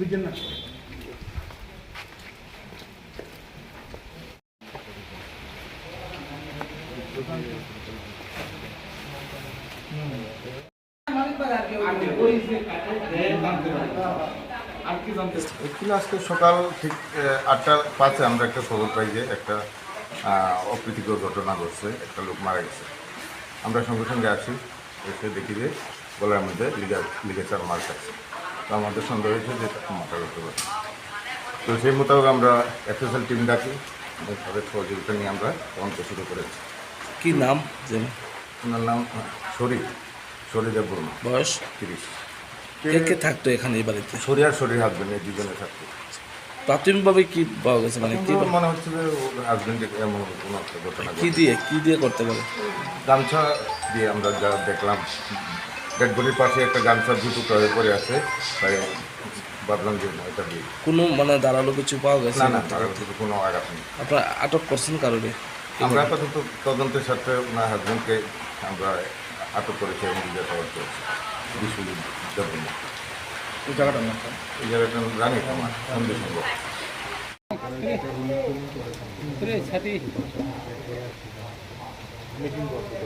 Vision না। সকাল ঠিক আটটা পাঁচে আমরা একটা খবর পাই যে একটা অপ্রীতিকর ঘটনা ঘটছে, একটা লোক মারা গেছে। আমরা সঙ্গে সঙ্গে আসি, এসে দেখি যে গলার মধ্যে লিগা লিগেচার মার খাচ্ছে তো আমাদের সন্দেহ হয়েছে যে এটা মাথা করতে পারে। তো সেই মোতাবেক আমরা এফএসএল টিম ডাকি তাদের সহযোগিতা নিয়ে আমরা তদন্ত শুরু করেছি। কি নাম যেন? ওনার নাম শরীর শরীরের বর্মা। বয়স? তিরিশ। কে কে থাকতো এখানে এই বাড়িতে? শরীর আর শরীর হাজবেন্ড এই দুজনে থাকতো। প্রাথমিকভাবে কি পাওয়া গেছে? মানে কি মনে হচ্ছে যে হাজবেন্ড এমন কোনো একটা ঘটনা কি দিয়ে কি দিয়ে করতে পারে? গামছা দিয়ে আমরা যা দেখলাম ডেড বডির পাশে একটা গামছা দুটো হয়ে পড়ে আছে তাই ভাবলাম যে এটা দিয়ে। কোনো মানে দাঁড়াল কিছু পাওয়া গেছে? না না তার থেকে কোনো আঘাত নেই আপনার আটক করছেন কারণে? আমরা আপাতত তদন্তের সাথে ওনার হাজবেন্ডকে আমরা আটক করেছি এবং জিজ্ঞাসাবাদ করেছি বিশ্বজিৎ এই জায়গাটার নাম এই জায়গাটা জানি আমার সন্দেহ সম্ভব মিটিং করতে